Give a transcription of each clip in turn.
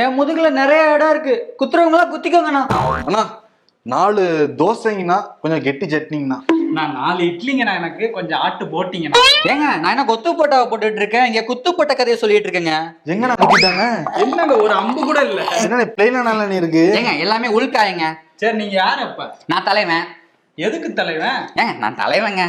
என் முதுகுல நிறைய இடம் இருக்கு. குத்துறவங்களா குத்திக்கோங்கண்ணா. அண்ணா நாலு தோசைங்கண்ணா கொஞ்சம் கெட்டி சட்னிங்கண்ணா. நான் நாலு இட்லிங்கண்ணா எனக்கு. கொஞ்சம் ஆட்டு போட்டிங்கண்ணா. ஏங்க நான் என்ன கொத்து போட்டாவை போட்டுட்டு இருக்கேன் இங்க குத்து போட்ட கதையை சொல்லிட்டு இருக்கேங்க. எங்கண்ணா குத்திட்டாங்க? என்னங்க ஒரு அம்பு கூட இல்ல. என்ன பிளெயினா நல்லா நீ இருக்கு? ஏங்க எல்லாமே உள்காயங்க. சரி நீங்க யாரு அப்ப? நான் தலைவன். எதுக்கு தலைவன்? ஏங்க நான் தலைவங்க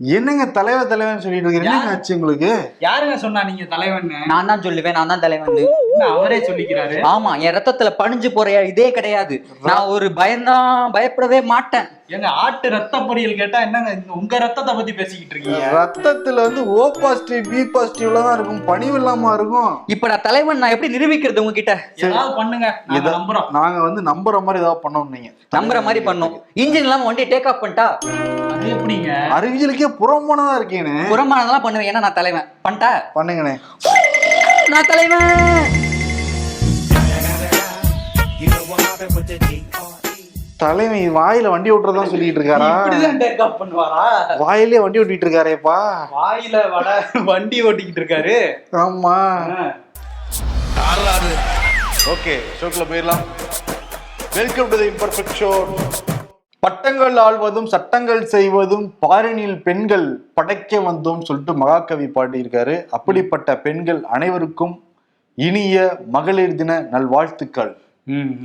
என்னங்க தலைவர் தலைவன் சொல்லிட்டு இருக்கீங்க? என்னங்க ஆச்சு உங்களுக்கு? யாருங்க சொன்னா நீங்க தலைவன்னு? நான் தான் சொல்லுவேன் நான் தான் தலைவன் என்ன அவரே சொல்லிக்கிறாரு? ஆமா என் ரத்தத்துல பணிஞ்சு போற இதே கிடையாது. நான் ஒரு பயந்தான் பயப்படவே மாட்டேன். எங்க ஆட்டு ரத்த பொரியல் கேட்டா என்னங்க உங்க ரத்தத்தை பத்தி பேசிக்கிட்டு இருக்கீங்க? ரத்தத்துல வந்து ஓ பாசிட்டிவ் பி பாசிட்டிவ்ல தான் இருக்கும். பணிவு இல்லாம இருக்கும். இப்ப நான் தலைவன் நான் எப்படி நிரூபிக்கிறது உங்ககிட்ட? ஏதாவது பண்ணுங்க. இத- நம்புறோம். நாங்க வந்து நம்புற மாதிரி ஏதாவது பண்ணோம் நீங்க. நம்புற மாதிரி பண்ணும். இன்ஜின் இல்லாம வண்டி டேக் ஆஃப் பண்ணிட்டா? அது எப்படிங்க? அறிவியலுக்கே புறம்பானதா இருக்கேன்னு புறமானதெல்லாம் பண்ணுவேன். ஏன்னா நான் தலைவன். பண்ணிட்டா? பண்ணுங்கண்ணே. நான் தலைவன். தலைமை வாயில வண்டி ஓட்டுறதா சொல்லிட்டு இருக்காரா பண்ணுவாரா? வாயிலே வண்டி ஓட்டிட்டு இருக்காரேப்பா வாயில வட வண்டி ஓட்டிக்கிட்டு இருக்காரு ஆமா. ஓகே ஷோக்குள்ள போயிடலாம். Welcome to the imperfect show பட்டங்கள் ஆள்வதும் சட்டங்கள் செய்வதும் பாரினில் பெண்கள் படைக்க வந்தோம் சொல்லிட்டு மகாகவி பாடியிருக்காரு. அப்படிப்பட்ட பெண்கள் அனைவருக்கும் இனிய மகளிர் தின நல்வாழ்த்துக்கள்.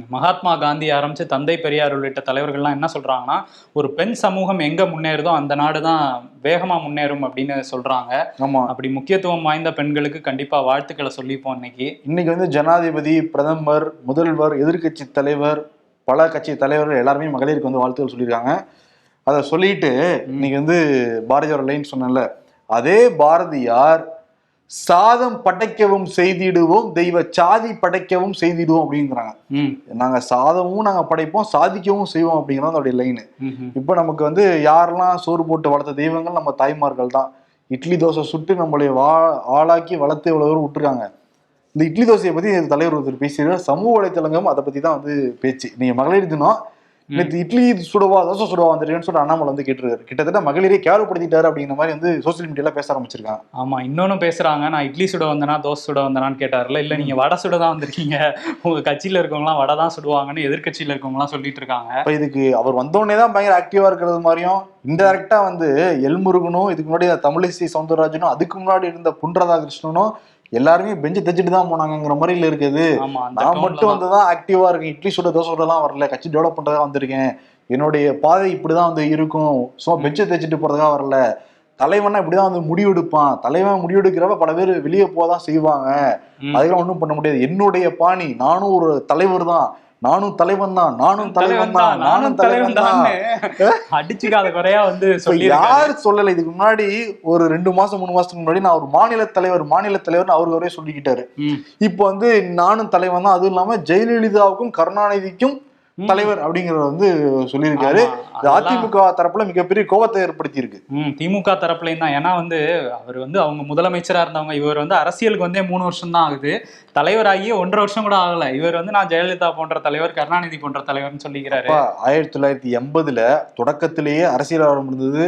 மகாத்மா காந்தி ஆரம்பிச்சு தந்தை பெரியார் உள்ளிட்ட தலைவர்கள்லாம் என்ன சொல்றாங்கன்னா ஒரு பெண் சமூகம் எங்க முன்னேறுதோ அந்த நாடு தான் வேகமா முன்னேறும் அப்படின்னு சொல்றாங்க. ஆமா. அப்படி முக்கியத்துவம் வாய்ந்த பெண்களுக்கு கண்டிப்பா வாழ்த்துக்களை சொல்லிப்போம் இன்னைக்கு. இன்னைக்கு வந்து ஜனாதிபதி பிரதமர் முதல்வர் எதிர்க்கட்சி தலைவர் பல கட்சி தலைவர்கள் எல்லாருமே மகளிருக்கு வந்து வாழ்த்துக்கள் சொல்லியிருக்காங்க. அதை சொல்லிட்டு இன்னைக்கு வந்து பாரதியார் லைன் சொன்னேன்ல அதே பாரதியார் சாதம் படைக்கவும் செய்திடுவோம் தெய்வ சாதி படைக்கவும் செய்திடுவோம் அப்படிங்கிறாங்க. நாங்க சாதமும் நாங்க படைப்போம் சாதிக்கவும் செய்வோம் அப்படிங்கிறது அதோடைய லைனு. இப்போ நமக்கு வந்து யாரெல்லாம் சோறு போட்டு வளர்த்த தெய்வங்கள் நம்ம தாய்மார்கள் தான். இட்லி தோசை சுட்டு நம்மளை வா ஆளாக்கி வளர்த்து இவ்வளவு தூரம் விட்டுருக்காங்க. இந்த இட்லி தோசையை பத்தி தலைவர் ஒருத்தர் பேசியிருக்காரு. சமூக வலைத்தளங்களும் அதை பத்தி தான் வந்து பேச்சு. நீங்க மகளிர் தினம் நேற்று இட்லி சுடவா தோசை சுடவா வந்துருக்கேன்னு சொல்லிட்டு அண்ணாமலை வந்து கேட்டிருக்காரு. கிட்டத்தட்ட மகளிரே கேவலப்படுத்திட்டாரு அப்படிங்கிற மாதிரி வந்து சோசியல் மீடியால பேச ஆரம்பிச்சிருக்காங்க. ஆமா இன்னொன்னும் பேசுறாங்க. நான் இட்லி சுட வந்தனா தோசை சுட வந்தனான்னு கேட்டார்ல. இல்ல நீங்க வடை சுட தான் வந்திருக்கீங்க. உங்க கட்சியில இருக்கவங்கலாம் வடை தான் சுடுவாங்கன்னு எதிர்க்கட்சியில இருக்கவங்கலாம் சொல்லிட்டு இருக்காங்க. அப்ப இதுக்கு அவர் வந்தோடனே தான் பயங்கர ஆக்டிவா இருக்கிறது மாதிரியும் இன்டெரக்டா வந்து எல்முருகனும் இதுக்கு முன்னாடி தமிழிசை சவுந்தரராஜனும் அதுக்கு முன்னாடி இருந்த புன் ராதாகிருஷ்ணனும் எல்லாருமே பெஞ்சு தைச்சிட்டு தான் போனாங்கங்கிற மாதிரில இருக்குது. நான் மட்டும். வந்து தான் ஆக்டிவா இருக்கேன். இட்லி சுட தோசை சுடலாம் வரல. கட்சி டெவலப் பண்றதா வந்திருக்கேன். என்னுடைய பாதை இப்படிதான் வந்து இருக்கும். ஸோ பெஞ்சை தைச்சிட்டு போறதுக்காக வரல. தலைவனா இப்படிதான் வந்து முடிவெடுப்பான். தலைவன் முடிவெடுக்கிறப்ப பல பேர் வெளியே போதான் செய்வாங்க. அதெல்லாம் ஒண்ணும் பண்ண முடியாது. என்னுடைய பாணி நானும் ஒரு தலைவர் தான். நானும் தலைவன் தான் நானும் தலைவன் தான் நானும் தலைவன் தான். அடிச்சுக்காத குறையா வந்து சொல்லி யாரு சொல்லல? இதுக்கு முன்னாடி ஒரு ரெண்டு மாசம் மூணு மாசத்துக்கு முன்னாடி நான் ஒரு மாநில தலைவர் மாநில தலைவர்னு அவரு அவரே சொல்லிக்கிட்டாரு. இப்போ வந்து நானும் தலைவன் தான். அதுவும் இல்லாம ஜெயலலிதாவுக்கும் கருணாநிதிக்கும் தலைவர் அப்படிங்கறத வந்து சொல்லியிருக்காரு. அதிமுக தரப்புல மிகப்பெரிய கோபத்தை ஏற்படுத்தி இருக்கு திமுக தரப்புலையும் தான். ஏன்னா வந்து அவர் வந்து அவங்க முதலமைச்சரா இருந்தவங்க இவர் வந்து அரசியலுக்கு வந்தே மூணு வருஷம் தான் ஆகுது. தலைவராகியே ஒன்றரை வருஷம் கூட ஆகல. இவர் வந்து நான் ஜெயலலிதா போன்ற தலைவர் கருணாநிதி போன்ற தலைவர்னு சொல்லிக்கிறாரு. ஆயிரத்தி தொள்ளாயிரத்தி எண்பதுல தொடக்கத்திலேயே அரசியல் ஆரம்பம் இருந்தது.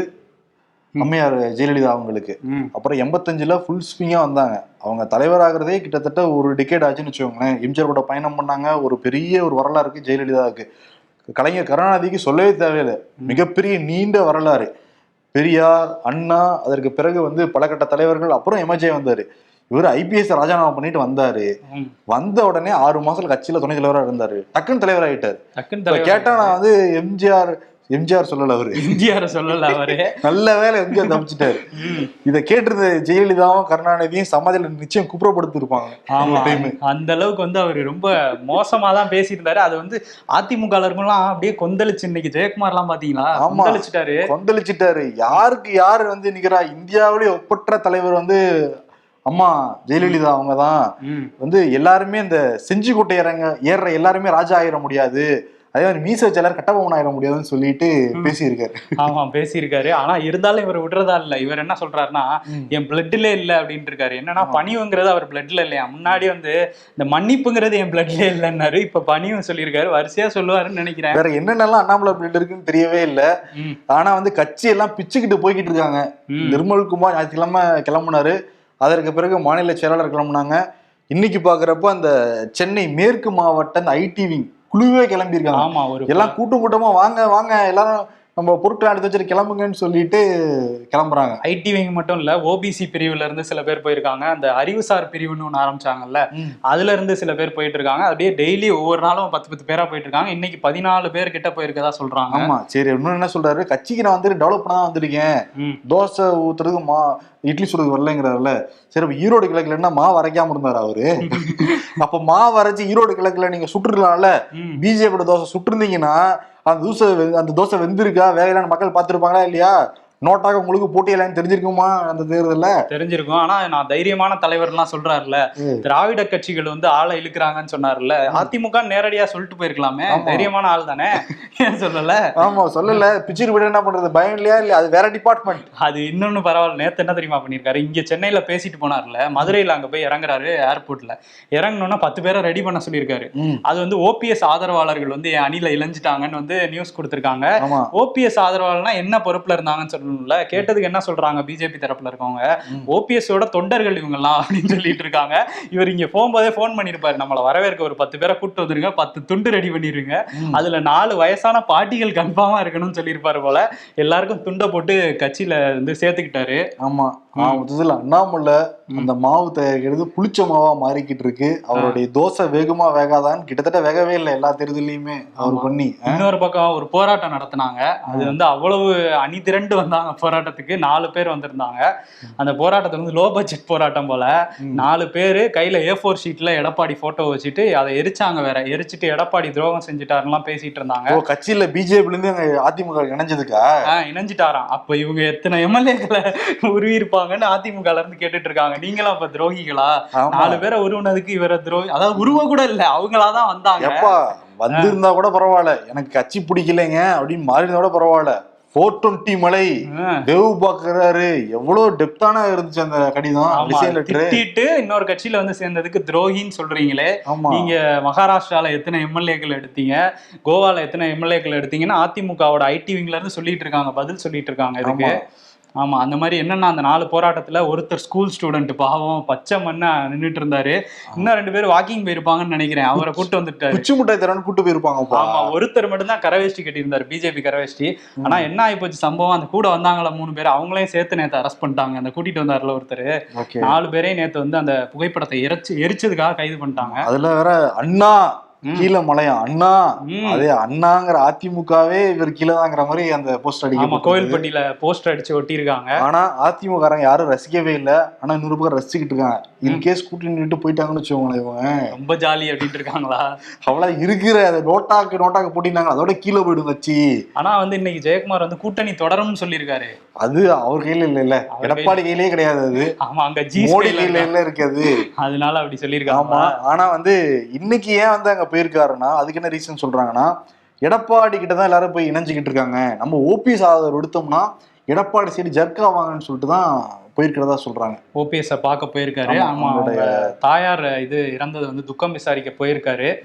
அம்மையார் ஜெயலலிதா அவங்களுக்கு. அப்புறம் எண்பத்தஞ்சுல ஃபுல் ஸ்விங்கா வந்தாங்க. அவங்க தலைவராகிறதே கிட்டத்தட்ட ஒரு டிக்கெட் ஆச்சுன்னு வச்சுக்கோங்களேன். எம்ஜிஆர் கூட பயணம் பண்ணாங்க. ஒரு பெரிய ஒரு வரலாறு இருக்கு ஜெயலலிதாவுக்கு. கலைஞர் கருணாநிதிக்கு சொல்லவே தேவையில்லை. மிகப்பெரிய நீண்ட வரலாறு. பெரியார் அண்ணா அதற்கு பிறகு வந்து பல கட்ட தலைவர்கள் அப்புறம் எம்ஜே வந்தாரு. இவர் ஐபிஎஸ் ராஜினாமா பண்ணிட்டு வந்தாரு. வந்த உடனே ஆறு மாசத்துல கட்சியில துணை தலைவரா இருந்தாரு. டக்குன்னு தலைவர் ஆயிட்டாரு கேட்டா நான் வந்து எம்ஜிஆர் எம்ஜிஆர் சொல்லல அவரு. எம்ஜிஆர் சொல்லல அவரு. நல்ல வேலை எம்ஜிஆர் தப்பிச்சிட்டாரு. இதை கேட்டிருந்த ஜெயலலிதாவும் கருணாநிதியும் சமாதியில நிச்சயம் குப்புறப்படுத்திருப்பாங்க ஆமா. அந்த அளவுக்கு வந்து அவர் ரொம்ப மோசமா தான் பேசியிருந்தாரு. அது வந்து அதிமுக இருக்கவங்களாம் அப்படியே கொந்தளிச்சு இன்னைக்கு ஜெயக்குமார்லாம் பாத்தீங்களா? ஆமா. கொந்தளிச்சுட்டாரு. கொந்தளிச்சிட்டாரு. யாருக்கு யாரு வந்து நிக்கிறா? இந்தியாவிலே ஒப்பற்ற தலைவர் வந்து அம்மா ஜெயலலிதா அவங்க தான் ம். வந்து எல்லாருமே இந்த செஞ்சி கோட்டை இறங்க ஏறுற எல்லாருமே ராஜா ஆயிட முடியாது. அதே மாதிரி மீச வச்ச எல்லாரும் கட்டபொம்மன் ஆயிட முடியாதுன்னு சொல்லிட்டு பேசியிருக்காரு. ஆமா பேசியிருக்காரு. ஆனா இருந்தாலும் இவர் விடுறதா இல்ல. இவர் என்ன சொல்றாருன்னா. என் பிளட்ல இல்ல அப்படின்ட்டு இருக்காரு என்னன்னா பணிவுங்கிறது அவர் பிளட்ல இல்லையா? முன்னாடி வந்து இந்த மன்னிப்புங்கிறது என் பிளட்ல இல்லைன்னாரு. இப்ப பணிவும் சொல்லியிருக்காரு. வரிசையா சொல்லுவாருன்னு நினைக்கிறேன். வேற என்னென்னலாம் அண்ணாமலை பிளட் இருக்குன்னு தெரியவே இல்லை. ஆனா வந்து கட்சி எல்லாம் பிச்சுக்கிட்டு போய்கிட்டு இருக்காங்க. நிர்மல் குமார் ஞாயிற்றுக்கிழமை கிளம்புனாரு. அதற்கு பிறகு மாநில செயலாளர் கிளம்புனாங்க. இன்னைக்கு பாக்குறப்ப அந்த சென்னை மேற்கு மாவட்ட அந்த ஐடி விங் குழுவே கிளம்பியிருக்காங்க ஆமா ஒரு எல்லாம் கூட்டம் கூட்டமா வாங்க வாங்க எல்லாரும் நம்ம பொருட்களை எடுத்து வச்சுட்டு கிளம்புங்கன்னு சொல்லிட்டு கிளம்புறாங்க. ஐடி விங் மட்டும் இல்ல ஓபிசி பிரிவுல இருந்து சில பேர் போயிருக்காங்க. அந்த அறிவுசார் பிரிவுன்னு ஒண்ணு ஆரம்பிச்சாங்கல்ல. அதுல இருந்து சில பேர் போயிட்டு இருக்காங்க அப்படியே டெய்லி ஒவ்வொரு நாளும் பத்து பத்து பேரா போயிட்டு இருக்காங்க இன்னைக்கு பதினாலு பேர் கிட்ட போயிருக்கதா சொல்றாங்க. ஆமா சரி இன்னும் என்ன சொல்றாரு? கட்சிக்கு நான் வந்து டெவலப் பண்ண தான் வந்திருக்கேன். தோசை ஊத்துறதுக்கு மா இட்லி சுடுறது வரலங்கிறாருல சரி ஈரோடு கிழக்குல என்ன மா வரைக்காம இருந்தாரு அவரு? அப்ப மா வரைச்சு ஈரோடு கிழக்குல நீங்க சுட்டுருக்கலாம்ல. பிஜேபியோட தோசை சுட்டிருந்தீங்கன்னா அந்த தோசை வெ- அந்த தோசை வெந்திருக்கா? வேகலான்னு மக்கள் பார்த்துருப்பாங்களா இல்லையா? நோட்டாக உங்களுக்கு போட்டியலான்னு தெரிஞ்சிருக்குமா அந்த தேர்தல்ல? தெரிஞ்சிருக்கும். ஆனா நான் தைரியமான தலைவர்லாம் சொல்றாருல்ல ம். திராவிட கட்சிகள் வந்து ஆளை இழுக்கிறாங்கன்னு சொன்னாருல்ல அதிமுக நேரடியா சொல்லிட்டு போயிருக்கலாமே. தைரியமான ஆள் தானே? ஏன் சொல்லல? ஆமா சொல்லல. பிச்சிரு விட என்ன பண்றது? பயம் இல்லையா இல்ல அது வேற டிபார்ட்மெண்ட் அது இன்னொன்னு பரவாயில்ல. நேத்து என்ன தெரியுமா பண்ணிருக்காரு இங்க சென்னையில பேசிட்டு போனார்ல மதுரையில அங்க போய் இறங்குறாரு ஏர்போர்ட்ல இறங்கணும்னா பத்து பேரை ரெடி பண்ண சொல்லியிருக்காரு. அது வந்து ஓபிஎஸ் ஆதரவாளர்கள் வந்து என் அணில இளைஞ்சிட்டாங்கன்னு வந்து நியூஸ் கொடுத்திருக்காங்க. ஓபிஎஸ் ஆதரவாளர்னா என்ன பொறுப்புல இருந்தாங்கன்னு சொல்லணும்ல? கேட்டதுக்கு என்ன சொல்றாங்க பிஜேபி தரப்புல இருக்கவங்க. ஓபிஎஸோட தொண்டர்கள் இவங்கெல்லாம் அப்படின்னு சொல்லிட்டு இருக்காங்க. இவர் இங்க போகும்போதே ஃபோன் பண்ணிருப்பாரு நம்மள வரவேற்க ஒரு பத்து பேரை கூட்டு வந்துருங்க. பத்து துண்டு ரெடி பண்ணிருங்க. அதுல நாலு வயசான பாட்டிகள் கன்ஃபார்மா இருக்கணும்னு சொல்லியிருப்பாரு போல. எல்லாருக்கும் துண்டை போட்டு கட்சியில வந்து சேர்த்துக்கிட்டாரு. ஆமா. மொத்தத்துல அண்ணாமலை அந்த மாவு தயாரிக்கிறது புளிச்ச மாவா மாறிக்கிட்டு இருக்கு. அவருடைய தோசை வேகமா வேகாதான்னு கிட்டத்தட்ட வேகவே இல்லை எல்லா தேர்தலையுமே அவர். பண்ணி. இன்னொரு பக்கம் ஒரு போராட்டம் நடத்தினாங்க. அது வந்து அவ்வளவு அணி திரண்டு வந்தாங்க போராட்டத்துக்கு. நாலு பேர் வந்திருந்தாங்க. அந்த போராட்டத்துல வந்து லோ பட்ஜெட் போராட்டம் போல. நாலு பேர் கையில ஏ ஃபோர் ஷீட்ல எடப்பாடி போட்டோ வச்சுட்டு அதை எரிச்சாங்க வேற. எரிச்சிட்டு எடப்பாடி துரோகம் செஞ்சுட்டாருலாம் பேசிட்டு இருந்தாங்க. கட்சியில பிஜேபில இருந்து அதிமுக இணைஞ்சதுக்கா? இணைஞ்சிட்டாராம். அப்ப இவங்க எத்தனை எம்எல்ஏக்களை உருவி இருப்பாங்கன்னு அதிமுக இருந்து கேட்டுட்டு இருக்காங்க. நீங்களும் அப்ப துரோகிகளா. நாலு பேரை உருவனதுக்கு இவர துரோகி அதாவது உருவ கூட இல்ல அவங்களாதான் வந்தாங்க. எப்பா வந்திருந்தா கூட பரவாயில்ல. எனக்கு கட்சி பிடிக்கலைங்க அப்படின்னு மாறி இருந்தா கூட பரவாயில்ல. ஃபோர் டுவெண்ட்டி மலை தேவ் பாக்குறாரு. எவ்வளவு டெப்தான இருந்துச்சு அந்த கடிதம் திட்டிட்டு இன்னொரு கட்சியில வந்து சேர்ந்ததுக்கு துரோகின்னு சொல்றீங்களே. நீங்க மகாராஷ்டிரால எத்தனை எம்எல்ஏக்கள் எடுத்தீங்க? கோவால எத்தனை எம்எல்ஏக்கள் எடுத்தீங்கன்னு அதிமுகவோட ஐடி விங்ல இருந்து சொல்லிட்டு இருக்காங்க பதில் சொல்லிட்டு இருக்காங்க இதுக்கு. ஆமா. அந்த மாதிரி என்னன்னா அந்த நாலு போராட்டத்துல ஒருத்தர் ஸ்கூல் ஸ்டூடெண்ட் பாவம் பச்சை மண்ணா நின்னுட்டு இருந்தாரு. இன்னும் ரெண்டு பேர் வாக்கிங் போயிருப்பாங்கன்னு நினைக்கிறேன். அவரை கூட்டு வந்துட்டாரு. குச்சி முட்டாய் தரன்னு கூட்டு போயிருப்பாங்கப்பா ஆமா ஒருத்தர் மட்டும் தான் கரவேஷ்டி கட்டியிருந்தாரு பிஜேபி கரவேஷ்டி ஆனா என்ன ஆயிப்போச்சு சம்பவம்? அந்த கூட வந்தாங்களா மூணு பேர் அவங்களையும் சேர்த்து நேத்து அரெஸ்ட் பண்ணிட்டாங்க. அந்த கூட்டிட்டு வந்தாருல ஒருத்தர். நாலு பேரையும் நேத்து வந்து அந்த புகைப்படத்தை எரிச்சு எரிச்சதுக்காக கைது பண்ணிட்டாங்க. அதுல வேற அண்ணா. கீழே மலையா? அண்ணா. அதே அண்ணாங்கிற அதிமுகவே இவர் கீழே தாங்கிற மாதிரி அந்த போஸ்ட் ஆமா அடிக்க கோயில்பட்டியில போஸ்டர் அடிச்சு ஒட்டியிருக்காங்க. ஆனா அதிமுக யாரும் ரசிக்கவே இல்ல. ஆனா இன்னொரு பக்கம் ரசிச்சுக்கிட்டு இருக்காங்க. இன்கேஸ் கூட்டி நின்று போயிட்டாங்கன்னு வச்சுக்கோங்களேன் இவங்க. ரொம்ப ஜாலி அப்படின்ட்டு இருக்காங்களா? அவ்வளவு இருக்கிற அந்த நோட்டாக்கு நோட்டாக்கு போட்டினாங்க அதோட கீழே போயிடும் கட்சி. ஆனா வந்து இன்னைக்கு ஜெயக்குமார் வந்து கூட்டணி தொடரும்னு சொல்லியிருக்காரு. அது அவர் கையில இல்ல இல்ல. எடப்பாடி கையிலேயே கிடையாது அது. ஆமா அங்க ஜி மோடி கையில. இல்ல. இருக்குது. அதனால அப்படி ஆமா. சொல்லியிருக்காங்க ஆனா வந்து இன்னைக்கு ஏன் வந்து அங்க போயிருக்காருன்னா அதுக்கு என்ன ரீசன் சொல்றாங்கன்னா எடப்பாடி கிட்ட தான் எல்லாரும் போய் இணைஞ்சுக்கிட்டு இருக்காங்க. நம்ம ஓபிஎஸ் ஆதரவு எடுத்தோம்னா எடப்பாடி சைடு ஜர்க் ஆவாங்கன்னு சொல்லிட்டு தான் போயிருக்கிறதா சொல்றாங்க. ஓபிஎஸ் பார்க்க போயிருக்காரு. ஆமா, ஆமா அவங்களுடைய- அவங்க தாயார் இது இறந்தது வந்து துக்கம் விசாரிக்க போயிருக்காரு.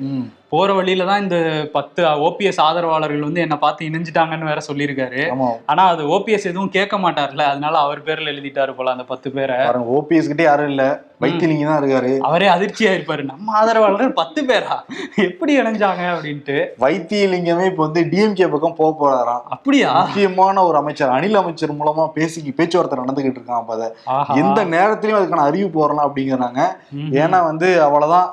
போற வழியில தான் இந்த பத்து ஓபிஎஸ் ஆதரவாளர்கள் வந்து என்ன பார்த்து இணைஞ்சிட்டாங்கன்னு வேற சொல்லியிருக்காரு. ஆனா அது ஓபிஎஸ் எதுவும் கேட்க மாட்டார்ல. அதனால அவர் பேர்ல எழுதிட்டாரு போல அந்த பத்து பேரை. ஓபிஎஸ் கிட்டே யாரும் இல்ல. வைத்திலிங்க தான் இருக்காரு. அவரே அதிர்ச்சியா இருப்பாரு. நம்ம ஆதரவாளர்கள் பத்து பேரா? எப்படி இணைஞ்சாங்க அப்படின்ட்டு. வைத்தியலிங்கமே இப்ப வந்து டிஎம்கே பக்கம் போக போறாராம். அப்படியா? முக்கியமான ஒரு அமைச்சர் அனில் அமைச்சர் மூலமா பேசி பேச்சுவார்த்தை நடந்துகிட்டு இருக்கான் அதை. எந்த நேரத்திலயும் அதுக்கான அறிவிப்பு வரலாம் அப்படிங்கிறாங்க. ஏன்னா வந்து அவ்வளவுதான்.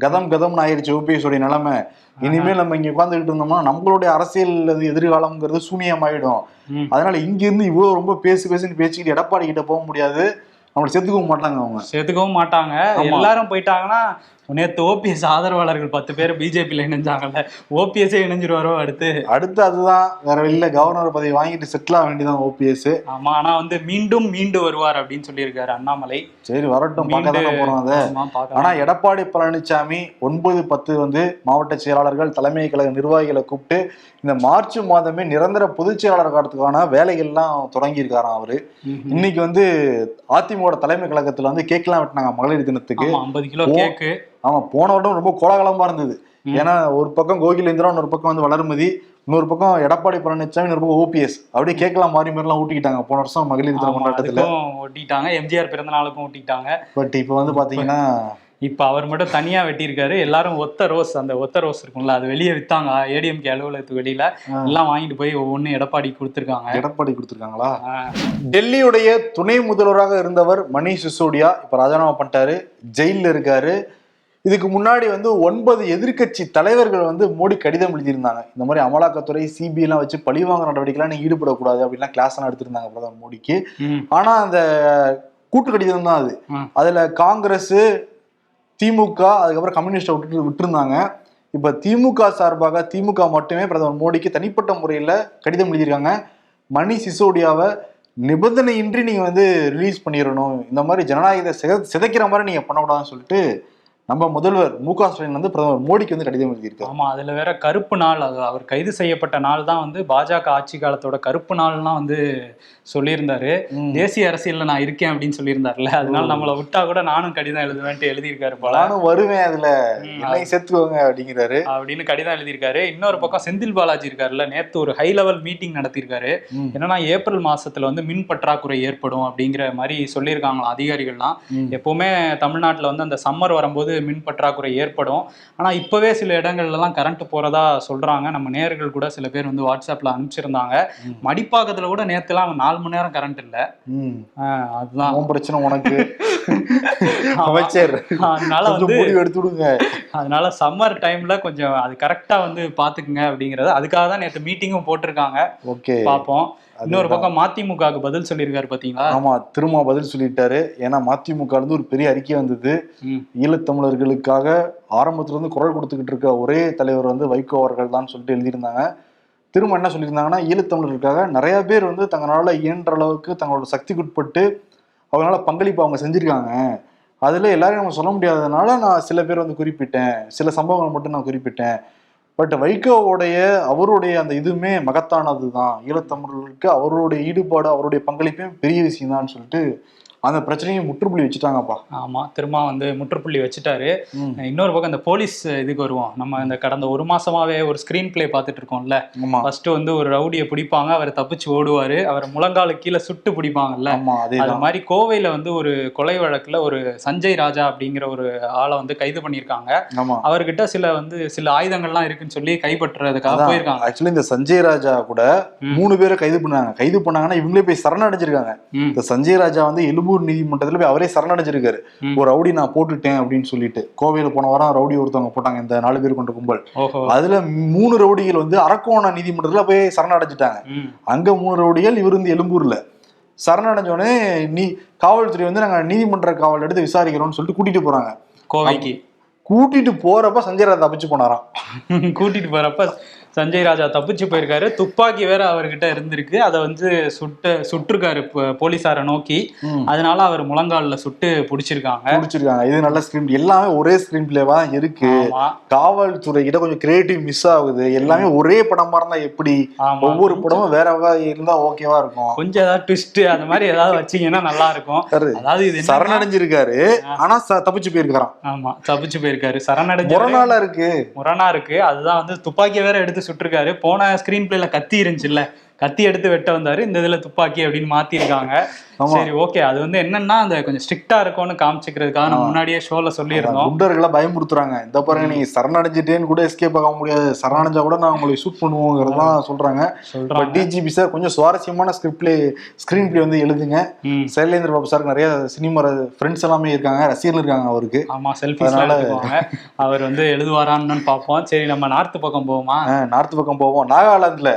கதம் கதம்னு ஆயிருச்சு ஓபிஎஸ் உடைய நிலைமை இனிமேல் நம்ம இங்க உட்காந்துக்கிட்டு இருந்தோம்னா நம்மளுடைய அரசியல் அது எதிர்காலம்ங்கிறது சூனியமாயிடும். அதனால இங்க இருந்து இவ்வளவு ரொம்ப பேசி பேசின்னு பேசிக்கிட்டு எடப்பாடி கிட்ட போக முடியாது. நம்மளை செத்துக்கவும் மாட்டாங்க அவங்க. சேர்த்துக்கவும் மாட்டாங்க. எல்லாரும் போயிட்டாங்கன்னா நேத்து ஓபிஎஸ் ஆதரவாளர்கள் பத்து பேர் பிஜேபியில இணைஞ்சாங்கல்ல. ஓபிஎஸ்ஸே இணைஞ்சிருவாரோ அடுத்து? அடுத்து அதுதான் வேற இல்ல கவர்னர் பதவி வாங்கிட்டு செட்டில் ஆக வேண்டியதான் ஓபிஎஸ் ஆமா ஆனா வந்து மீண்டும் மீண்டு வருவார் அப்படின்னு சொல்லியிருக்காரு அண்ணாமலை. சரி வரட்டும் பார்க்க போறோம் அதை. ஆனா எடப்பாடி பழனிசாமி ஒன்பது பத்து வந்து மாவட்ட செயலாளர்கள் தலைமை கழக நிர்வாகிகளை கூப்பிட்டு இந்த மார்ச் மாதமே நிரந்தர பொதுச் செயலாளர் காலத்துக்கான வேலைகள்லாம் தொடங்கி இருக்காராம் அவரு. இன்னைக்கு வந்து அதிமுக தலைமை கழகத்துல வந்து கேக்லாம் வெட்டினாங்க மகளிர் தினத்துக்கு. ஐம்பது கிலோ. கேக்கு ஆமா போன வருடம் ரொம்ப கோலாகலமா இருந்தது. ஏன்னா ஒரு பக்கம் கோகிலேந்திரா இன்னொரு பக்கம் வந்து வளர்மதி இன்னொரு பக்கம் எடப்பாடி பழனிசாமி இன்னொரு பக்கம் ஓபிஎஸ் அப்படியே கேட்கலாம் மாறி மாறிலாம் ஊட்டிக்கிட்டாங்க. போன வருஷம் மகளிர் தின கொண்டாட்டத்துல. ஒட்டிட்டாங்க எம்ஜிஆர் பிறந்த நாளுக்கும் ஒட்டிட்டாங்க பட் இப்ப வந்து பாத்தீங்கன்னா இப்ப அவர் மட்டும் தனியா வெட்டியிருக்காரு. எல்லாரும் ஒத்த ரோஸ் அந்த ஒத்த ரோஸ் இருக்கும்ல அது வெளியே வித்தாங்க. ஏடிஎம்கே அலுவலகத்துக்கு வெளியில எல்லாம் வாங்கிட்டு போய் ஒவ்வொன்னு எடப்பாடி கொடுத்துருக்காங்க. எடப்பாடி கொடுத்துருக்காங்களா? டெல்லியுடைய துணை முதல்வராக இருந்தவர் மணீஷ் சிசோடியா இப்ப ராஜினாமா பண்ணிட்டாரு ஜெயில்ல இருக்காரு. இதுக்கு முன்னாடி வந்து ஒன்பது எதிர்க்கட்சி தலைவர்கள் வந்து மோடி கடிதம் எழுதியிருந்தாங்க. இந்த மாதிரி அமலாக்கத்துறை சிபிஐ எல்லாம் வச்சு பழிவாங்க நடவடிக்கைலாம் நீ ஈடுபடக்கூடாது அப்படின்லாம் கிளாஸ் எல்லாம் எடுத்திருந்தாங்க பிரதமர் மோடிக்கு. ஆனா அந்த கூட்டு கடிதம் தான் அது. அதுல காங்கிரஸ் திமுக அதுக்கப்புறம் கம்யூனிஸ்டை விட்டு விட்டுருந்தாங்க. இப்ப திமுக சார்பாக திமுக மட்டுமே பிரதமர் மோடிக்கு தனிப்பட்ட முறையில கடிதம் எழுதியிருக்காங்க. மணி சிசோடியாவை நிபந்தனையின்றி நீங்க வந்து ரிலீஸ் பண்ணிடணும். இந்த மாதிரி ஜனநாயகத்தை சித- சிதைக்கிற மாதிரி நீங்க பண்ணக்கூடாதுன்னு சொல்லிட்டு நம்ம முதல்வர் மு க ஸ்டாலின் வந்து பிரதமர் மோடிக்கு வந்து கடிதம் எழுதியிருக்காரு. ஆமா அதுல வேற கருப்பு நாள் அது அவர் கைது செய்யப்பட்ட நாள் தான் வந்து பாஜக ஆட்சி காலத்தோட கருப்பு நாள்லாம் வந்து சொல்லியிருந்தாரு. தேசிய அரசியல்ல நான் இருக்கேன் அப்படின்னு சொல்லியிருந்தாருல்ல. அதனால நம்மளை விட்டா கூட நானும் கடிதம் எழுதுவேன்ட்டு எழுதியிருக்காரு போல. நானும் வருவேன் அதுல. ம், என்னையும் சேர்த்துக்கோங்க அப்படிங்கிறாரு. அப்படின்னு கடிதம் எழுதியிருக்காரு. இன்னொரு பக்கம் செந்தில் பாலாஜி இருக்காருல்ல நேத்து ஒரு ஹை லெவல் மீட்டிங் நடத்தியிருக்காரு. என்னன்னா ஏப்ரல் மாசத்துல வந்து மின் பற்றாக்குறை ஏற்படும் அப்படிங்கிற மாதிரி சொல்லியிருக்காங்களாம் அதிகாரிகள்லாம். எப்பவுமே தமிழ்நாட்டுல வந்து அந்த சம்மர் வரும்போது மின் பற்றாக்குறை ஏற்படும். ஆனா இப்பவே சில இடங்கள்ல எல்லாம் கரண்ட் போறதா சொல்றாங்க. நம்ம நேயர்கள் கூட சில பேர் வந்து வாட்ஸ்அப்ல அனுப்பிச்சிருந்தாங்க. மடிப்பாக்கத்துல கூட நேத்துலாம் நாலு மணி நேரம் கரண்ட் இல்ல. அதுதான். பிரச்சனை உனக்கு. அமைச்சர் அதனால வந்து முடிவு எடுத்து விடுங்க. அதனால சம்மர் டைம்ல கொஞ்சம் அது கரெக்டா வந்து பாத்துக்குங்க அப்படிங்கறது. அதுக்காக தான் நேத்து மீட்டிங்கும் போட்டிருக்காங்க. ஓகே. பாப்போம். இன்னொரு பக்கம் மதிமுகவுக்கு பதில் சொல்லியிருக்காரு பாத்தீங்களா ஆமா திரும்ப பதில் சொல்லிட்டாரு. ஏன்னா மதிமுக இருந்து ஒரு பெரிய அறிக்கை வந்தது. ஈழத்தமிழர்களுக்காக ஆரம்பத்துல இருந்து குரல் கொடுத்துக்கிட்டு இருக்க ஒரே தலைவர் வந்து வைகோ அவர்கள் தான் சொல்லிட்டு எழுதியிருந்தாங்க. திரும்ப என்ன சொல்லியிருந்தாங்கன்னா ஈழத்தமிழர்களுக்காக நிறைய பேர் வந்து தங்களால இயன்ற அளவுக்கு தங்களோட சக்திக்குட்பட்டு அவங்களால பங்களிப்பு அவங்க செஞ்சிருக்காங்க. அதுல எல்லாரையும் நம்ம சொல்ல முடியாததுனால நான் சில பேர் வந்து குறிப்பிட்டேன். சில சம்பவங்கள் மட்டும் நான் குறிப்பிட்டேன். பட் வைகோவுடைய அவருடைய அந்த இதுவுமே மகத்தானது தான் ஈழத்தமிழர்களுக்கு அவருடைய ஈடுபாடு அவருடைய பங்களிப்பே பெரிய விஷயம் தான் சொல்லிட்டு அந்த பிரச்சனையும் முற்றுப்புள்ளி வச்சுட்டாங்கப்பா. ஆமா திரும்ப வந்து முற்றுப்புள்ளி வச்சுட்டாரு. இன்னொரு பக்கம் இந்த போலீஸ் இதுக்கு வருவோம். நம்ம இந்த கடந்த ஒரு மாசமாவே ஒரு ஸ்கிரீன் பிளே பார்த்துட்டு இருக்கோம்ல. ஃபர்ஸ்ட் வந்து ஒரு ரவுடியை பிடிப்பாங்க அவர் தப்பிச்சு ஓடுவாரு. அவர் முழங்கால கீழே சுட்டு பிடிப்பாங்கல்ல. அது மாதிரி கோவையில வந்து ஒரு கொலை வழக்குல ஒரு சஞ்சய் ராஜா அப்படிங்கிற ஒரு ஆளை வந்து கைது பண்ணியிருக்காங்க. அவர்கிட்ட சில வந்து சில ஆயுதங்கள்லாம் இருக்குன்னு சொல்லி கைப்பற்றுறதுக்காக போயிருக்காங்க. ஆக்சுவலி இந்த சஞ்சய் ராஜா கூட. மூணு பேரை கைது பண்ணாங்க. கைது பண்ணாங்கன்னா இவங்களே போய் சரணடைஞ்சிருக்காங்க. இந்த சஞ்சய் ராஜா வந்து எழும்பூர் நீதிமன்றத்துல போய் அவரே சரணடைஞ்சிருக்காரு. ஒரு ரவுடி நான் போட்டுட்டேன் அப்படின்னு சொல்லிட்டு. கோவையில போன வாரம் ரவுடி ஒருத்தவங்க போட்டாங்க இந்த நாலு பேர் கொண்ட கும்பல். அதுல மூணு ரவுடிகள் வந்து அரக்கோண நீதிமன்றத்துல போய் சரணடைஞ்சிட்டாங்க. அங்க மூணு ரவுடிகள் இவர் வந்து எழும்பூர்ல. சரணடைஞ்சோடனே நீ காவல்துறை வந்து நாங்க நீதிமன்ற காவல் எடுத்து விசாரிக்கிறோம்னு சொல்லிட்டு கூட்டிட்டு போறாங்க. கோவைக்கு. கூட்டிட்டு போறப்ப சஞ்சய் ராஜா தப்பிச்சு போனாராம். கூட்டிட்டு போறப்ப சஞ்சய் ராஜா தப்பிச்சு போயிருக்காரு. துப்பாக்கி வேற அவர்கிட்ட இருந்திருக்கு. அதை வந்து சுட்டு சுட்டிருக்காரு போ- போலீசாரை நோக்கி. அதனால அவர் முழங்கால்ல சுட்டு பிடிச்சிருக்காங்க. முடிச்சிருக்காங்க இது நல்ல ஸ்கிரீன் எல்லாமே ஒரே ஸ்கிரீன் பிளேவா இருக்கு. காவல்துறை கிட்ட கொஞ்சம் கிரியேட்டிவ் மிஸ் ஆகுது. எல்லாமே ஒரே படமா இருந்தா எப்படி ஒவ்வொரு படமும் வேற இருந்தா ஓகேவா இருக்கும். கொஞ்சம் ஏதாவது ட்விஸ்ட் அந்த மாதிரி ஏதாவது வச்சீங்கன்னா நல்லா இருக்கும். அதாவது இது சரணடைஞ்சிருக்காரு. ஆனா தப்பிச்சு போயிருக்காராம் ஆமா. தப்பிச்சு போயிருக்காரு. சரணடைஞ்ச முரணால இருக்கு. முரணா இருக்கு. அதுதான் வந்து துப்பாக்கியை வேற எடுத்து சுட்டிருக்காரு. போன ஸ்கிரீன் பிளேல கத்தி இருந்துச்சுல்ல? கத்தி எடுத்து வெட்ட வந்தாரு. இந்த இதுல துப்பாக்கி அப்படின்னு மாத்திருக்காங்க. சரி ஓகே அது வந்து என்னன்னா அந்த கொஞ்சம் ஸ்ட்ரிக்டா இருக்கும்னு காமிச்சுக்கிறதுக்காக நம்ம முன்னாடியே ஷோல சொல்லியிருந்தோம். குண்டர்களை பயமுறுத்துறாங்க. இந்த பாருங்க நீங்க சரணடைஞ்சிட்டேன்னு கூட எஸ்கேப் ஆக முடியாது. சரணடைஞ்சா கூட நான் உங்களை ஷூட் பண்ணுவோங்கிறதெல்லாம் சொல்றாங்க. சொல்றாங்க. டிஜிபி சார் கொஞ்சம் சுவாரஸ்யமான ஸ்கிரிப்ட் பிளே ஸ்கிரீன் பிளே வந்து எழுதுங்க. சைலேந்திர பாபு சாருக்கு நிறைய சினிமா ஃப்ரெண்ட்ஸ் எல்லாமே இருக்காங்க. ரசிகர்கள் இருக்காங்க அவருக்கு. ஆமா எடுத்துக்குவாங்க. அவர் வந்து எழுதுவாரான்னு பார்ப்போம். சரி நம்ம நார்த் பக்கம் போவோமா? நார்த் பக்கம் போவோம். நாகாலாந்துல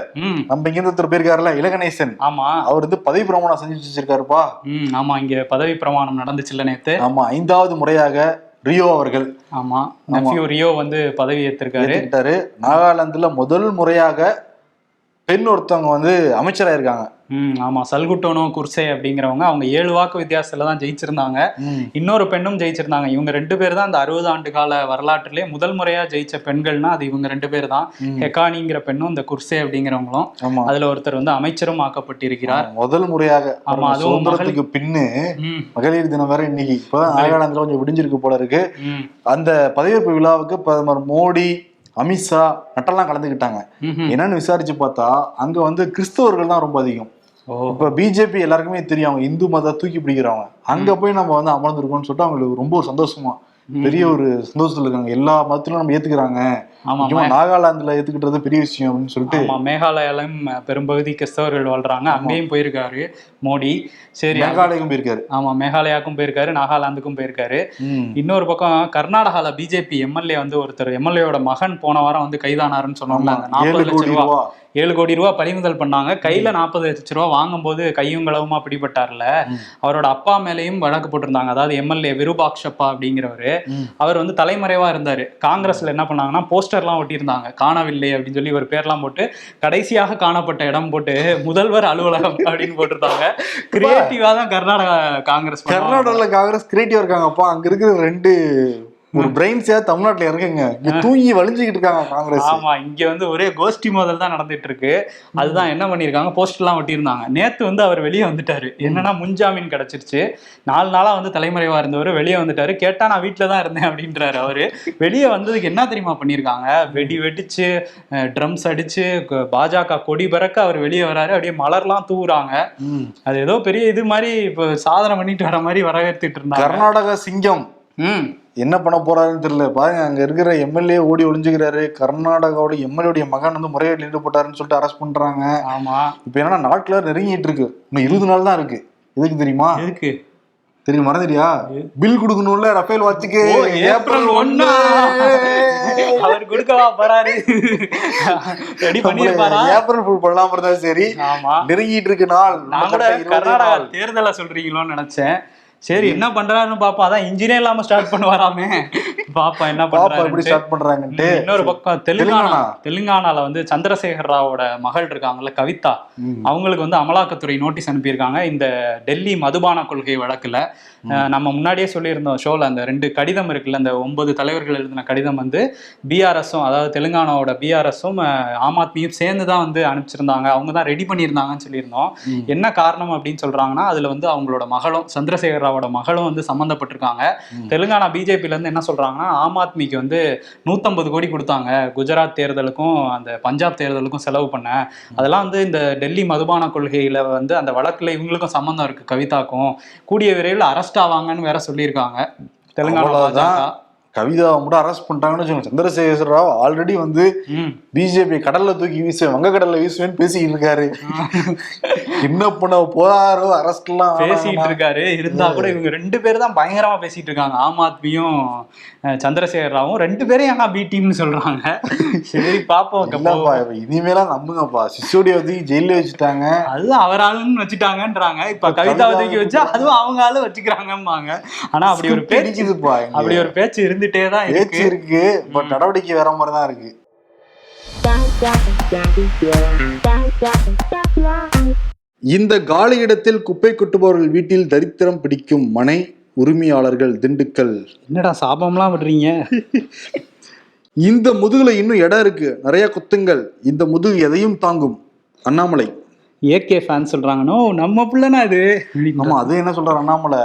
நம்ம இங்கிருந்து ஒருத்தர் போயிருக்காருல இலகணேசன். ஆமா. அவர் வந்து பதவி பிரமாணம் செஞ்சு வச்சிருக்காருப்பா ம் ஆமா இங்க பதவி பிரமாணம் நடந்துச்சுல்ல நேத்து. ஆமா ஐந்தாவது முறையாக ரியோ அவர்கள். ஆமா நெஃப்யூ ரியோ வந்து பதவி ஏத்திருக்காரு. ஏத்துக்கிட்டாரு. நாகாலாந்துல முதல் முறையாக பெண் ஒருத்தவங்க வந்து அமைச்சரா இருக்காங்க ம் ஆமா. சல்குட்டோனோ குர்சே அப்படிங்கிறவங்க அவங்க ஏழு வாக்கு வித்தியாசத்துல தான் ஜெயிச்சிருந்தாங்க. இன்னொரு பெண்ணும் ஜெயிச்சிருந்தாங்க. இவங்க ரெண்டு பேர் தான் அந்த அறுபது ஆண்டு கால வரலாற்றிலே முதல் முறையா ஜெயிச்ச பெண்கள்னா அது இவங்க ரெண்டு பேர் தான். ஹெக்கானிங்கிற பெண்ணும் இந்த குர்சே அப்படிங்கிறவங்களும். அதுல ஒருத்தர் வந்து அமைச்சரும் ஆக்கப்பட்டிருக்கிறார். முதல் முறையாக ஆமா, அதுவும் பின்னு மகளிர் தினம் வேற இன்னைக்கு. இப்பதான் நாகாலாந்துல கொஞ்சம் விடிஞ்சிருக்கு போல இருக்கு. அந்த பதவியேற்பு விழாவுக்கு பிரதமர் மோடி அமித்ஷா நட்டெல்லாம் கலந்துக்கிட்டாங்க. என்னன்னு விசாரிச்சு பார்த்தா அங்க வந்து கிறிஸ்தவர்கள் தான் ரொம்ப அதிகம். இப்ப பிஜேபி எல்லாருக்குமே தெரியும். அவங்க இந்து மத தூக்கி பிடிக்கிறவங்க. அங்க போய் நம்ம வந்து அமர்ந்திருக்கோம்னு சொல்லிட்டு அவங்களுக்கு ரொம்ப சந்தோஷமா. பெரிய ஒரு சந்தோஷத்துல இருக்காங்க. எல்லா மதத்திலும் நம்ம ஏத்துக்கிறாங்க. நாகாலாந்துல ஏத்துக்கிட்டது பெரிய விஷயம் அப்படின்னு சொல்லிட்டு ஆமா மேகாலயாலும் பெரும்பகுதி கிறிஸ்தவர்கள் வாழ்றாங்க. அங்கேயும் போயிருக்காரு மோடி. சரி மேகாலயம் போயிருக்காரு. ஆமா மேகாலயாவுக்கும் போயிருக்காரு நாகாலாந்துக்கும் போயிருக்காரு. இன்னொரு பக்கம் கர்நாடகால பிஜேபி எம்எல்ஏ வந்து ஒருத்தர் எம்எல்ஏவோட மகன் போன வாரம் வந்து கைதானாருன்னு ஏழு நாற்பது லட்சம் ரூபா. ஏழு கோடி ரூபா பறிமுதல் பண்ணாங்க. கையில நாற்பது லட்ச ரூபா வாங்கும்போது கையும் களவுமா பிடிபட்டார்ல. அவரோட அப்பா மேலேயும் வழக்கு போட்டிருந்தாங்க. அதாவது எம்எல்ஏ விருபாக்ஷப்பா அப்படிங்கிறவரு. அவர் வந்து தலைமறைவா இருந்தாரு. காங்கிரஸ்ல என்ன பண்ணாங்கன்னா போஸ்டர்லாம் ஒட்டியிருந்தாங்க. காணவில்லை அப்படின்னு சொல்லி ஒரு பேர்லாம் போட்டு கடைசியாக காணப்பட்ட இடம் போட்டு முதல்வர் அலுவலகம் அப்படின்னு போட்டிருந்தாங்க. கிரியேட்டிவா தான் கர்நாடகா காங்கிரஸ். கர்நாடகால காங்கிரஸ் கிரியேட்டிவா இருக்காங்கப்பா. அங்க இருக்கிற ரெண்டு ஒரு பிரெயின்ஸே தமிழ்நாட்டுல இருக்குங்க தூங்கி வலிஞ்சுக்கிட்டு இருக்காங்க காங்கிரஸ். ஆமா இங்க வந்து ஒரே கோஷ்டி மோதல் தான் நடந்துட்டு இருக்கு அதுதான் என்ன பண்ணிருக்காங்க போஸ்டர்லாம் ஒட்டியிருந்தாங்க. நேத்து வந்து அவர் வெளியே வந்துட்டாரு. என்னன்னா முன்ஜாமீன் கிடைச்சிருச்சு. நாலு நாளா வந்து தலைமறைவா இருந்தவர் வெளியே வந்துட்டாரு. கேட்டா நான் வீட்டுல தான் இருந்தேன் அப்படின்றாரு அவரு. வெளியே வந்ததுக்கு என்ன தெரியுமா பண்ணியிருக்காங்க? வெடி வெடிச்சு ட்ரம்ஸ் அடிச்சு பாஜக கொடி பறக்க அவர் வெளியே வராரு. அப்படியே மலர்லாம் தூவுறாங்க. அது ஏதோ பெரிய இது மாதிரி இப்போ சாதனை பண்ணிட்டு வர மாதிரி வரவேற்றுட்டு இருந்தாங்க. கர்நாடகா சிங்கம். ம். என்ன பண்ண போறாருன்னு தெரியல. பாருங்க அங்க இருக்கிற எம்எல்ஏ ஓடி ஒளிஞ்சுக்கிறாரு. கர்நாடகாவோட எம்எல்ஏடைய மகன் வந்து முறையீடு ஈடுபட்டாருன்னு சொல்லிட்டு அரெஸ்ட் பண்றாங்க. ஆமா. இப்ப என்னன்னா நாட்கள நெருங்கிட்டு இருக்கு. இன்னும் இருபது நாள் தான் இருக்கு. எதுக்கு தெரியுமா? எதுக்கு? தெரியும் மறந்துடியா பில் கொடுக்கணும்ல ரஃபேல் வாட்சுக்கு. ஏப்ரல் ஒண்ணா? அவர் கொடுக்கவா போறாரு. ரெடி பண்ணிருப்பாரா ஏப்ரல் ஃபுல் பண்ணாம இருந்தா சரி. ஆமா. நெருங்கிட்டு இருக்கு நாள். நான் கூட கர்நாடகா. தேர்தலை சொல்றீங்களோன்னு நினைச்சேன். சரி. என்ன பண்றாருன்னு பாப்போம் அதான் இன்ஜினே இல்லாம ஸ்டார்ட் பண்ணுவாராமே. பாப்பா என்ன பாப்பா எப்படி பண்றாரு ஸ்டார்ட் பண்றாங்கன்ட்டு இன்னொரு பக்கம் தெலுங்கானா. தெலுங்கானா. தெலுங்கானால வந்து சந்திரசேகர் ராவோட மகள் இருக்காங்கல்ல கவிதா. அவங்களுக்கு வந்து அமலாக்கத்துறை நோட்டீஸ் அனுப்பியிருக்காங்க. இந்த டெல்லி மதுபான கொள்கை வழக்குல நம்ம முன்னாடியே சொல்லியிருந்தோம் ஷோல அந்த ரெண்டு கடிதம் இருக்குல்ல அந்த ஒன்பது தலைவர்கள் எழுதின கடிதம் வந்து பிஆர்எஸும் அதாவது தெலுங்கானாவோட பிஆர்எஸும் ஆம் ஆத்மியும் சேர்ந்து தான் வந்து அனுப்பிச்சிருந்தாங்க. அவங்க தான் ரெடி பண்ணியிருந்தாங்கன்னு சொல்லியிருந்தோம். என்ன காரணம் அப்படின்னு சொல்றாங்கன்னா அதுல வந்து அவங்களோட மகளும் சந்திரசேகர் ராவோட மகளும் வந்து சம்மந்தப்பட்டிருக்காங்க. தெலுங்கானா பிஜேபில இருந்து என்ன சொல்றாங்கன்னா ஆம் ஆத்மிக்கு வந்து நூத்தம்பது கோடி கொடுத்தாங்க. குஜராத் தேர்தலுக்கும் அந்த பஞ்சாப் தேர்தலுக்கும் செலவு பண்ண. அதெல்லாம் வந்து இந்த டெல்லி மதுபான கொள்கையில வந்து அந்த வழக்குல இவங்களுக்கும் சம்மந்தம் இருக்கு கவிதாக்கும். கூடிய விரைவில் அரெஸ்ட் ஆவாங்கன்னு வேற சொல்லியிருக்காங்க. தெலுங்கானா கவிதாவை மட்டும் அரெஸ்ட் பண்ணிட்டாங்கன்னு வச்சுக்கோங்க. சந்திரசேகர ராவ் ஆல்ரெடி வந்து பிஜேபி கடல்ல தூக்கி வீசுவேன். வங்கக்கடல்ல வீசுவேன்னு பேசிக்கிட்டு இருக்காரு. என்ன பண்ண போறாரோ அரெஸ்ட் எல்லாம் பேசிட்டு இருக்காரு. இருந்தா கூட இவங்க ரெண்டு பேரும் தான் பயங்கரமா பேசிட்டு இருக்காங்க. ஆம் ஆத்மியும் சந்திரசேகர் ராவும் ரெண்டு பேரும் ஏன்னா பி டீம்னு சொல்றாங்க? சரி பாப்போம். இனிமேலாம் நம்புங்கப்பா. சிசோடியை வந்து ஜெயில வச்சுட்டாங்க. அதுவும் அவர் ஆளுன்னு வச்சுட்டாங்கன்றாங்க. இப்ப கவிதா தூக்கி வச்சா அதுவும் அவங்க ஆளு வச்சுக்கிறாங்கம்பாங்க. ஆனா அப்படி ஒரு பேச்சு. அப்படி ஒரு பேச்சு இருந்துட்டே தான் இருக்கு இருக்கு பட் நடவடிக்கை வேற மாதிரி தான் இருக்கு. இந்த காலி இடத்தில் குப்பை கொட்டுபவர்கள் வீட்டில் தரித்திரம் பிடிக்கும் மனை உரிமையாளர்கள் திண்டுக்கல். என்னடா சாபம்லாம் விடுறீங்க? இந்த முதுகுல இன்னும் இடம் இருக்கு. நிறைய குத்துங்கள். இந்த முதுகு எதையும் தாங்கும். அண்ணாமலை. ஏகே ஃபேன் சொல்றாங்கனோ நம்ம பிள்ளைனா இது? ஆமா அது என்ன சொல்றாரு அண்ணாமலை?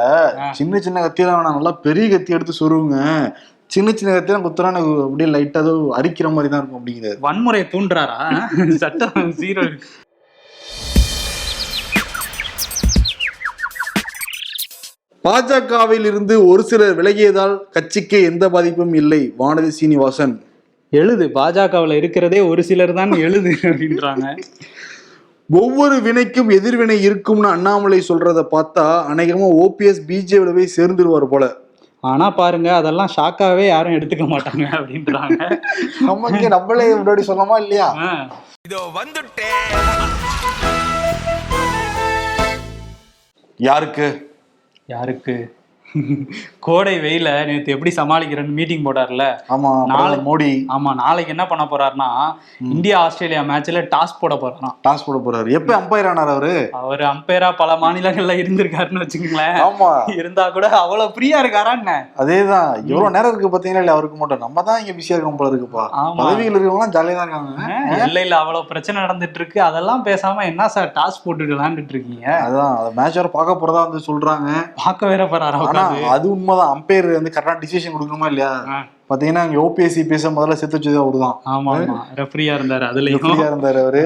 சின்ன சின்ன கத்தியெல்லாம் வேணாம் நல்லா பெரிய கத்தி எடுத்து சொருவுங்க. சின்ன சின்ன கத்தியெல்லாம் குத்துறா எனக்கு அப்படியே லைட்டா ஏதோ அரிக்கிற மாதிரி தான் இருக்கும் அப்படிங்கிறாரு. வன்முறை தூண்டுறாரா? சட்டம் ஜீரோ பாஜகவில் இருந்து ஒரு சிலர் விலகியதால் கட்சிக்கு எந்த பாதிப்பும் இல்லை வானதி சீனிவாசன். எழுது பாஜகவுல இருக்கிறதே ஒரு சிலர் தான் எழுது அப்படின்றாங்க. ஒவ்வொரு வினைக்கும் எதிர்வினை இருக்கும்னு அண்ணாமலை சொல்றத பார்த்தா அநேகமா ஓபிஎஸ் பிஜேபியில போய் சேர்ந்துருவார் போல. ஆனா பாருங்க அதெல்லாம் ஷாக்காவே யாரும் எடுத்துக்க மாட்டாங்க அப்படின்றாங்க. நம்ம இங்க நம்மளே முன்னாடி சொன்னோமா இல்லையா? ஆ. யாருக்கு? யாருக்கு? கோடை வெயில நேத்து எப்படி சமாளிக்கிறேன்னு மீட்டிங் போட்டார்ல. ஆமா நாளை- மோடி. ஆமா நாளைக்கு என்ன பண்ண போறாருன்னா இந்தியா ஆஸ்திரேலியா மேட்ச்ல டாஸ் போட போறாராம். டாஸ் போட போறாரு. எப்ப அம்பையர் ஆனார் அவரு? அவர் அம்பையரா பல மாநிலங்கள்ல இருந்திருக்காருன்னு வச்சுக்கோங்களேன். ஆமா. இருந்தா கூட அவ்வளவு ஃப்ரீயா இருக்காரா என்ன? அதேதான். எவ்வளவு நேரம் இருக்கு பாத்தீங்கன்னா இல்ல அவருக்கு மட்டும். நம்ம தான் இங்க பிஸியா இருக்கோம் போல இருக்குப்பா. பதவியில் இருக்கவங்க ஜாலியா தான் இருக்காங்க. எல்லையில அவ்வளவு பிரச்சனை நடந்துட்டு இருக்கு. அதெல்லாம் பேசாம என்ன சார் டாஸ் போட்டுட்டு விளையாண்டுட்டு இருக்கீங்க? அதான் அந்த மேட்ச் வர பார்க்க போறதா வந்து சொல்றாங்க. பார்க்க வேற போறாரா? அது உண்மைதான். அம்பையர் வந்து கரெக்டா டிசிஷன் கொடுக்கணுமா இல்லையா. பாத்தீங்கன்னா ஓபிஎஸ்சி பேச முதல்ல சேர்த்து வச்சது அவருதான். ஆமா ஆமா. ரெஃப்ரியா இருந்தாரு அதுலயும். ஃப்ரீயா இருந்தாரு அவரு.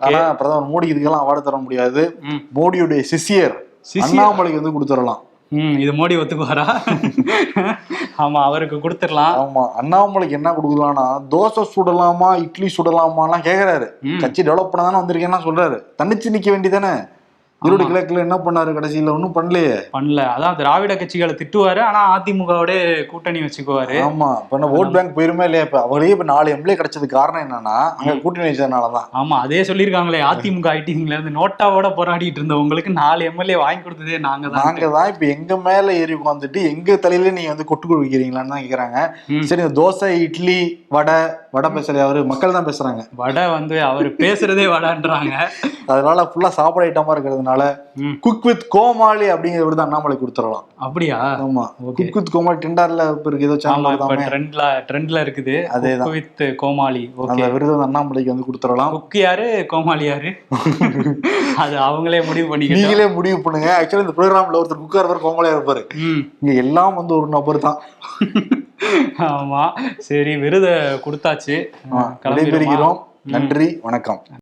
ஆனா பிரதமர் மோடி இதுக்கெல்லாம் அவார்டு தர முடியாது. மோடியுடைய சிசியர்? அண்ணாமலைக்கு வந்து கொடுத்துடலாம். ம் இது மோடி ஒத்துக்குவாரா? ஆமா அவருக்கு கொடுத்துடலாம். ஆமா அண்ணாமலைக்கு என்ன கொடுக்கலாம்னா தோசை சுடலாமா இட்லி சுடலாமாலாம் கேக்குறாரு. ம். கட்சி டெவலப் பண்ண தானே வந்திருக்கேன்னா சொல்றாரு. தனிச்சு நிக்க வேண்டியதானே ஈரோடு கிழக்குல என்ன பண்ணாரு கடைசியில? ஒன்றும் பண்ணலையே. பண்ணல. அதான் திராவிட கட்சிகளை திட்டுவாரு ஆனா அதிமுகவோட கூட்டணி வச்சுக்குவாரு. ஆமா. இப்ப என்ன ஓட் பேங்க் போயிருமே இல்லையா இப்ப? அவரே இப்ப நாலு எம்எல்ஏ கிடைச்சதுக்கு காரணம் என்னன்னா அங்க கூட்டணி வச்சதுனாலதான். ஆமா அதே சொல்லியிருக்காங்களே அதிமுக ஐடிங்ல இருந்து நோட்டாவோட போராடிட்டு இருந்தவங்களுக்கு நாலு எம்எல்ஏ வாங்கி கொடுத்ததே நாங்க தான். நாங்க தான் இப்ப எங்க மேல ஏறி உட்காந்துட்டு எங்க தலையில நீங்க வந்து கொட்டு குவிக்கிறீங்களான்னு தான் கேக்குறாங்க. சரி இந்த தோசை இட்லி வடை வடை பேசல அவரு மக்கள் தான் பேசுறாங்க. வடை வந்து அவர் பேசுறதே வடன்றாங்க. அதனால ஃபுல்லா சாப்பாடு ஐட்டமா இருக்கிறதுனால ம். குக் வித் கோமாளி அப்படிங்கிற விருது அண்ணாமலை கொடுத்துடலாம். அப்படியா? ஆமா. குக் வித் கோமாளி டெண்டர்ல இப்ப இருக்கு ஏதோ சேனல் ட்ரெண்ட்ல ட்ரெண்ட்ல இருக்குது. அதேதான். வித் கோமாளி. அந்த விருது அண்ணாமலைக்கு வந்து கொடுத்துடலாம். குக்கு யாரு? கோமாளி யாரு? அது அவங்களே முடிவு பண்ணிக்கிட்டோம். நீங்களே முடிவு பண்ணுங்க. ஆக்சுவலி இந்த ப்ரோக்ராம்ல ஒருத்தர் குக்கா இருப்பார் கோமாளியா இருப்பாரு இங்க எல்லாம் வந்து ஒரு நபர் தான். ஆமா. சரி விருதை கொடுத்தாச்சு. நன்றி வணக்கம்.